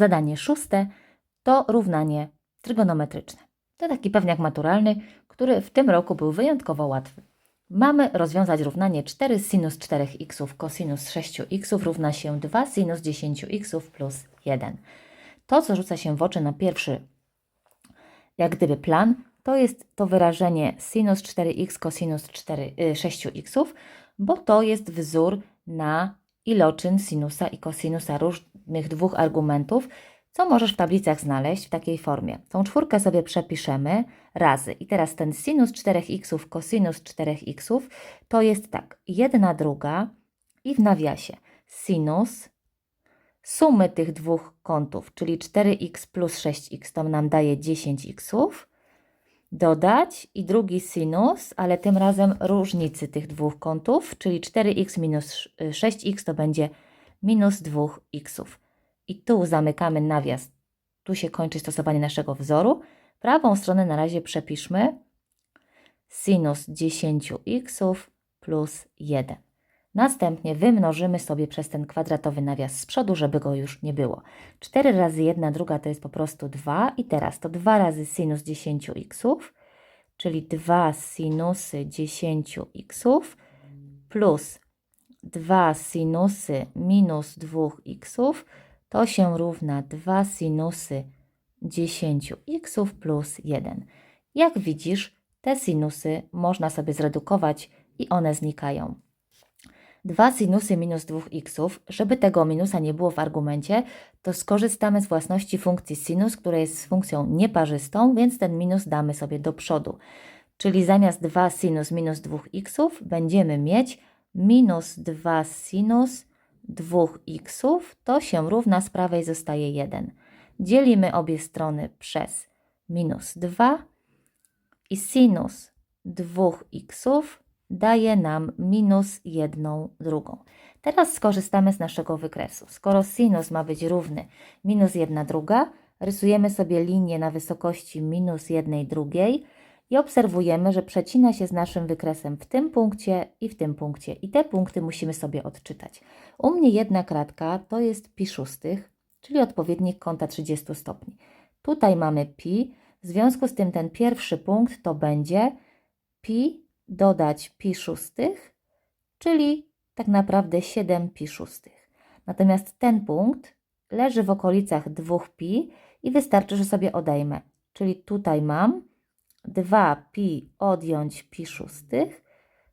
zadanie szóste to równanie trygonometryczne. To taki pewniak maturalny, który w tym roku był wyjątkowo łatwy. Mamy rozwiązać równanie 4 sinus 4x cosinus 6x równa się 2 sinus 10x plus 1. To, co rzuca się w oczy na pierwszy, jak gdyby plan, to jest to wyrażenie sinus 4x cosinus 4, y, 6x, bo to jest wzór na iloczyn sinusa i kosinusa różnych dwóch argumentów, co możesz w tablicach znaleźć w takiej formie. Tą czwórkę sobie przepiszemy razy. I teraz ten sinus 4x, cosinus 4x to jest tak, jedna druga i w nawiasie sinus sumy tych dwóch kątów, czyli 4x plus 6x to nam daje 10x, dodać i drugi sinus, ale tym razem różnicy tych dwóch kątów, czyli 4x minus 6x to będzie minus 2x. I tu zamykamy nawias. Tu się kończy stosowanie naszego wzoru. Prawą stronę na razie przepiszmy sinus 10x plus 1. Następnie wymnożymy sobie przez ten kwadratowy nawias z przodu, żeby go już nie było. 4 razy 1 druga to jest po prostu 2 i teraz to 2 razy sinus 10x, czyli 2 sinusy 10x plus 2 sinusy minus 2x to się równa 2 sinusy 10x plus 1. Jak widzisz, te sinusy można sobie zredukować i one znikają. 2 sinusy minus 2x, żeby tego minusa nie było w argumencie, to skorzystamy z własności funkcji sinus, która jest funkcją nieparzystą, więc ten minus damy sobie do przodu. Czyli zamiast 2 sinus minus 2x będziemy mieć minus 2 sinus 2x, to się równa, z prawej zostaje 1. Dzielimy obie strony przez minus 2 i sinus 2x daje nam minus 1 drugą. Teraz skorzystamy z naszego wykresu. Skoro sinus ma być równy minus 1 druga, rysujemy sobie linię na wysokości minus 1 drugiej i obserwujemy, że przecina się z naszym wykresem w tym punkcie i w tym punkcie. I te punkty musimy sobie odczytać. U mnie jedna kratka to jest pi szóstych, czyli odpowiednik kąta 30 stopni. Tutaj mamy pi, w związku z tym ten pierwszy punkt to będzie pi dodać pi szóstych, czyli tak naprawdę 7 pi szóstych. Natomiast ten punkt leży w okolicach 2 pi i wystarczy, że sobie odejmę. Czyli tutaj mam 2 pi odjąć pi szóstych,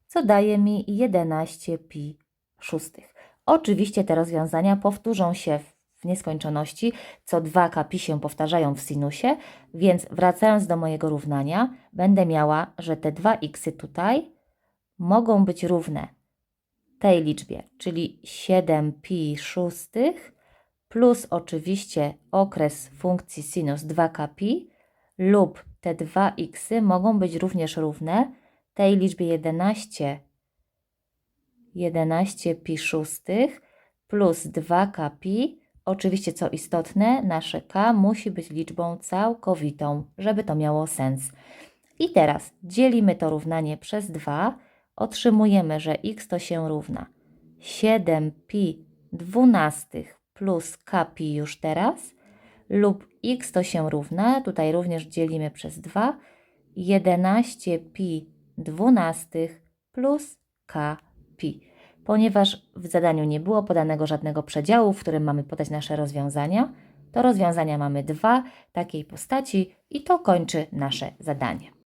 co daje mi 11 pi szóstych. Oczywiście te rozwiązania powtórzą się w nieskończoności, co 2 pi się powtarzają w sinusie, więc wracając do mojego równania, będę miała, że te 2x tutaj mogą być równe tej liczbie, czyli 7 pi szóstych plus oczywiście okres funkcji sinus 2 pi lub te 2x mogą być również równe tej liczbie 11 11 pi szóstych plus 2 pi. Oczywiście, co istotne, nasze k musi być liczbą całkowitą, żeby to miało sens. I teraz dzielimy to równanie przez 2. Otrzymujemy, że x to się równa 7 pi dwunastych plus k pi już teraz lub x to się równa, tutaj również dzielimy przez 2, 11 pi dwunastych plus k pi. Ponieważ w zadaniu nie było podanego żadnego przedziału, w którym mamy podać nasze rozwiązania, to rozwiązania mamy dwa takiej postaci i to kończy nasze zadanie.